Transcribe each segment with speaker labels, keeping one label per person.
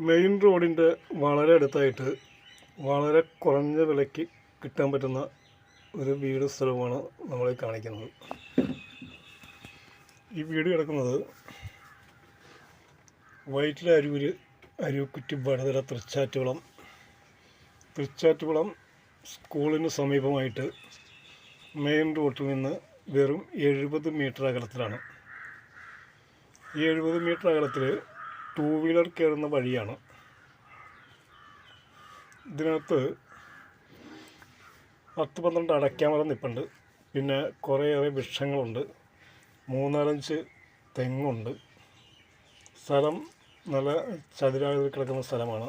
Speaker 1: Main റോഡിന്റെ വളരെ അടുത്തായിട്ട് വളരെ കുറഞ്ഞ വിലയ്ക്ക് കിട്ടാൻ പറ്റുന്ന ഒരു വീട് സ്ഥലമാണ് നമ്മൾ കാണിക്കുന്നത്. ഈ വീട് കിടക്കുന്നത് വൈറ്റില അരൂര് അരൂക്കുറ്റി വടതര തൃച്ചാറ്റുകുളം. തൃച്ചാറ്റുകുളം സ്കൂളിന് സമീപമായിട്ട് മെയിൻ റോഡിൽ നിന്ന് വെറും എഴുപത് മീറ്റർ അകലത്തിലാണ്. ഈ എഴുപത് മീറ്റർ അകലത്തിൽ ടൂ വീലർ കയറുന്ന വഴിയാണ്. ഇതിനകത്ത് പത്ത് പന്ത്രണ്ട് അടയ്ക്കാമറ നിൽപ്പുണ്ട് പിന്നെ കുറേയേറെ വൃക്ഷങ്ങളുണ്ട്. മൂന്നാലഞ്ച് തെങ്ങുണ്ട്. സ്ഥലം നല്ല ചതുരാകൃതി കിടക്കുന്ന സ്ഥലമാണ്.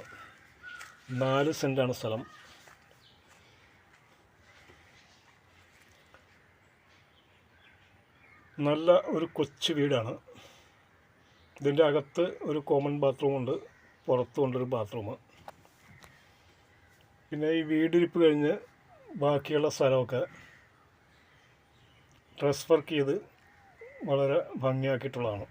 Speaker 1: നാല് സെന്റാണ് സ്ഥലം. നല്ല ഒരു കൊച്ചു വീടാണ്. ഇതിന്റെ അകത്ത് ഒരു കോമൺ ബാത്റൂമുണ്ട് പുറത്തുകൊണ്ടൊരു ബാത്റൂം പിന്നെ ഈ വീടിരിപ്പ് കഴിഞ്ഞ് ബാക്കിയുള്ള സ്ഥലമൊക്കെ ഡ്രസ് വർക്ക് ചെയ്ത് വളരെ ഭംഗിയാക്കിയിട്ടുള്ളതാണ്.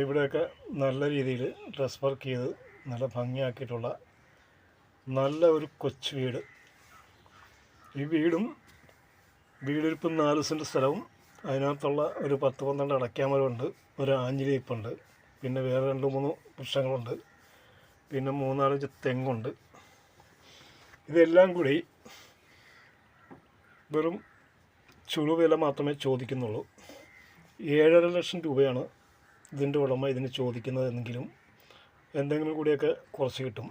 Speaker 1: ഇവിടെയൊക്കെ നല്ല രീതിയിൽ ഡ്രസ് വർക്ക് ചെയ്ത് നല്ല ഭംഗിയാക്കിയിട്ടുള്ള നല്ല ഒരു കൊച്ചു വീട്. ഈ വീടും വീടിരിപ്പ് നാല് സെന്റ് സ്ഥലവും അതിനകത്തുള്ള ഒരു പത്ത് പന്ത്രണ്ട് അടയ്ക്കാമരമുണ്ട് ഒരു ആഞ്ഞിലിയിപ്പുണ്ട് പിന്നെ വേറെ രണ്ട് മൂന്ന് വൃക്ഷങ്ങളുണ്ട് പിന്നെ മൂന്നാൽ തെങ്ങുണ്ട്. ഇതെല്ലാം കൂടി വെറും ചുളു വില മാത്രമേ ചോദിക്കുന്നുള്ളൂ. ഏഴര ലക്ഷം രൂപയാണ് ഇതിന്റെ ഉടമ ഇതിന് ചോദിക്കുന്നതെങ്കിലും എന്തെങ്കിലും കൂടിയൊക്കെ കുറച്ച് കിട്ടും.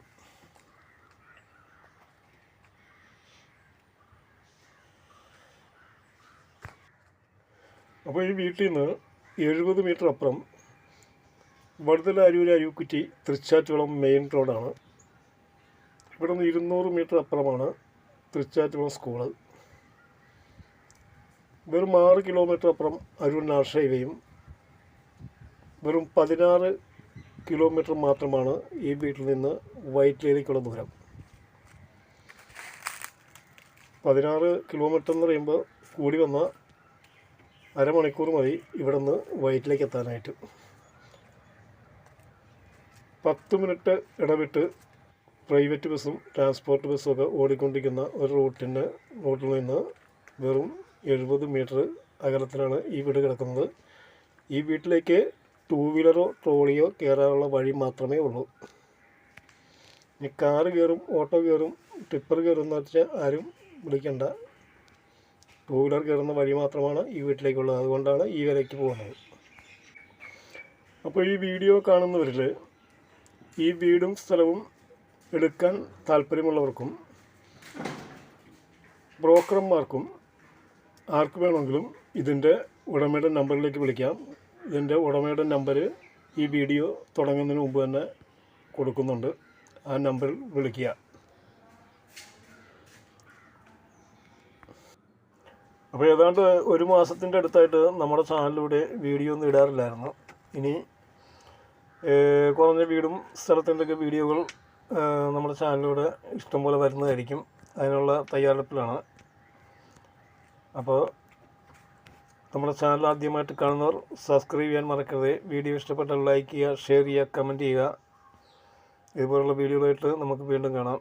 Speaker 1: അപ്പോൾ ഈ വീട്ടിൽ നിന്ന് എഴുപത് മീറ്റർ അപ്പുറം വടുതല അരൂര് അരൂക്കുറ്റി തൃച്ചാറ്റുകുളം മെയിൻ റോഡാണ്. ഇവിടെ നിന്ന് ഇരുന്നൂറ് മീറ്റർ അപ്പുറമാണ് തൃച്ചാറ്റുകുളം സ്കൂൾ. വെറും ആറ് കിലോമീറ്റർ അപ്പുറം അരൂർ നാഷണൽ ഹൈവേയും വെറും പതിനാറ് കിലോമീറ്റർ മാത്രമാണ് ഈ വീട്ടിൽ നിന്ന് വൈറ്റിലേക്കുള്ള ദൂരം. പതിനാറ് കിലോമീറ്റർ എന്ന് പറയുമ്പോൾ കൂടി വന്ന അരമണിക്കൂർ മതി ഇവിടെ നിന്ന് വൈറ്റിലേക്ക് എത്താനായിട്ട്. പത്ത് മിനിറ്റ് ഇടവിട്ട് പ്രൈവറ്റ് ബസ്സും ട്രാൻസ്പോർട്ട് ബസ്സും ഒക്കെ ഓടിക്കൊണ്ടിരിക്കുന്ന ഒരു റൂട്ടിന്റെ റൂട്ടിൽ നിന്ന് വെറും എഴുപത് മീറ്റർ അകലത്തിലാണ് ഈ വീട് കിടക്കുന്നത്. ഈ വീട്ടിലേക്ക് ടൂ വീലറോ ട്രോളിയോ കയറാനുള്ള വഴി മാത്രമേ ഉള്ളൂ. ഇനി കാറ് കയറും ഓട്ടോ കയറും ടിപ്പർ കയറും എന്ന് വെച്ചാൽ ആരും വിളിക്കണ്ട. ടൂ വീലർ കയറുന്ന വഴി മാത്രമാണ് ഈ വീട്ടിലേക്കുള്ളത്. അതുകൊണ്ടാണ് ഈ വിലയ്ക്ക് പോകുന്നത്. അപ്പോൾ ഈ വീഡിയോ കാണുന്നവരിൽ ഈ വീടും സ്ഥലവും എടുക്കാൻ താല്പര്യമുള്ളവർക്കും ബ്രോക്കർമാർക്കും ആർക്ക് വേണമെങ്കിലും ഇതിന്റെ ഉടമയുടെ നമ്പറിലേക്ക് വിളിക്കാം. ഇതിന്റെ ഉടമയുടെ നമ്പർ ഈ വീഡിയോ തുടങ്ങുന്നതിന് മുമ്പ് തന്നെ കൊടുക്കുന്നുണ്ട്. ആ നമ്പറിൽ വിളിക്കുക. അപ്പോൾ ഏതാണ്ട് ഒരു മാസത്തിന്റെ അടുത്തായിട്ട് നമ്മുടെ ചാനലിലൂടെ വീഡിയോ ഒന്നും ഇടാറില്ലായിരുന്നു. ഇനി കുറഞ്ഞ വീടും സ്ഥലത്തിന്റെയൊക്കെ വീഡിയോകൾ നമ്മുടെ ചാനലിലൂടെ ഇഷ്ടംപോലെ വരുന്നതായിരിക്കും. അതിനുള്ള തയ്യാറെടുപ്പിലാണ്. അപ്പോൾ നമ്മുടെ ചാനൽ ആദ്യമായിട്ട് കാണുന്നവർ സബ്സ്ക്രൈബ് ചെയ്യാൻ മറക്കരുത്. വീഡിയോ ഇഷ്ടപ്പെട്ടാൽ ലൈക്ക് ചെയ്യുക ഷെയർ ചെയ്യുക കമന്റ് ചെയ്യുക. ഇതുപോലുള്ള വീഡിയോകളായിട്ട് നമുക്ക് വീണ്ടും കാണാം.